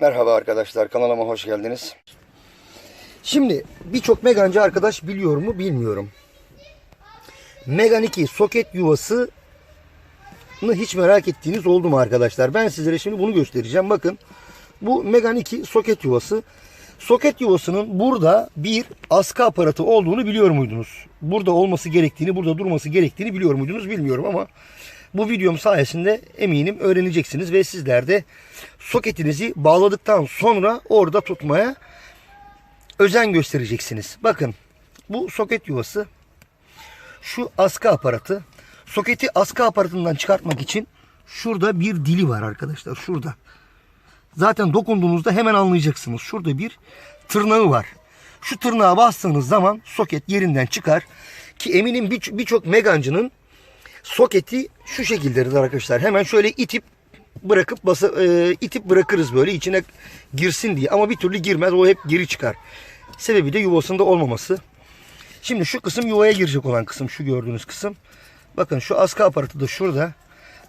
Merhaba arkadaşlar kanalıma hoş geldiniz. Şimdi birçok Megancı arkadaş biliyor mu bilmiyorum. Megan 2 soket yuvası hiç merak ettiğiniz oldu mu arkadaşlar? Ben sizlere şimdi bunu göstereceğim. Bakın bu Megan 2 soket yuvası. Soket yuvasının burada bir askı aparatı olduğunu biliyor muydunuz? Burada olması gerektiğini, burada durması gerektiğini biliyor muydunuz bilmiyorum ama bu videom sayesinde eminim öğreneceksiniz ve sizler de soketinizi bağladıktan sonra orada tutmaya özen göstereceksiniz. Bakın bu soket yuvası şu askı aparatı soketi askı aparatından çıkartmak için şurada bir dili var arkadaşlar şurada. Zaten dokunduğunuzda hemen anlayacaksınız. Şurada bir tırnağı var. Şu tırnağa bastığınız zaman soket yerinden çıkar. Ki eminim bir- birçok megancının soketi şu şekildedir arkadaşlar. Hemen şöyle itip bırakıp basa, e, itip bırakırız böyle içine girsin diye. Ama bir türlü girmez. O hep geri çıkar. Sebebi de yuvasında olmaması. Şimdi şu kısım yuvaya girecek olan kısım. Şu gördüğünüz kısım. Bakın şu askı aparatı da şurada.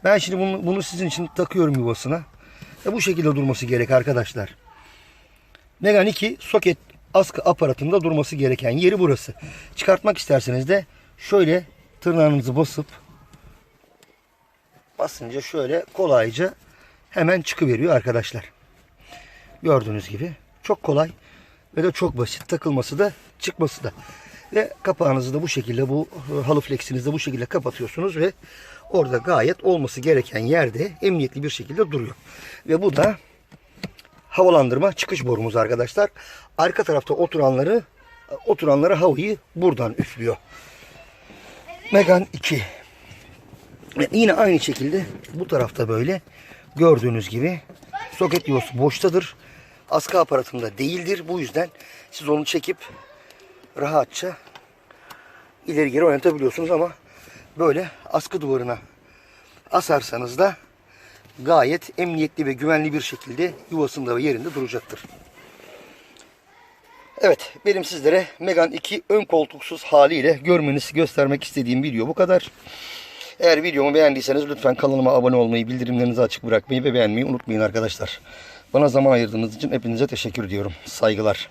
Ben şimdi bunu, bunu sizin için takıyorum yuvasına. Ve bu şekilde durması gerek arkadaşlar. Megan 2 soket askı aparatında durması gereken yeri burası. Çıkartmak isterseniz de şöyle tırnağınızı basıp basınca şöyle kolayca hemen çıkıveriyor arkadaşlar. Gördüğünüz gibi çok kolay ve de çok basit. Takılması da çıkması da. Ve kapağınızı da bu şekilde bu e, halı fleksinizi de bu şekilde kapatıyorsunuz ve orada gayet olması gereken yerde emniyetli bir şekilde duruyor. Ve bu da havalandırma çıkış borumuz arkadaşlar. Arka tarafta oturanları oturanlara havayı buradan üflüyor. Megan 2. Yine aynı şekilde bu tarafta böyle gördüğünüz gibi soket yuvası boştadır. Askı aparatında değildir. Bu yüzden siz onu çekip rahatça ileri geri oynatabiliyorsunuz ama böyle askı duvarına asarsanız da gayet emniyetli ve güvenli bir şekilde yuvasında ve yerinde duracaktır. Evet benim sizlere Megan 2 ön koltuksuz haliyle görmenizi göstermek istediğim video bu kadar. Eğer videomu beğendiyseniz lütfen kanalıma abone olmayı, bildirimlerinizi açık bırakmayı ve beğenmeyi unutmayın arkadaşlar. Bana zaman ayırdığınız için hepinize teşekkür ediyorum. Saygılar.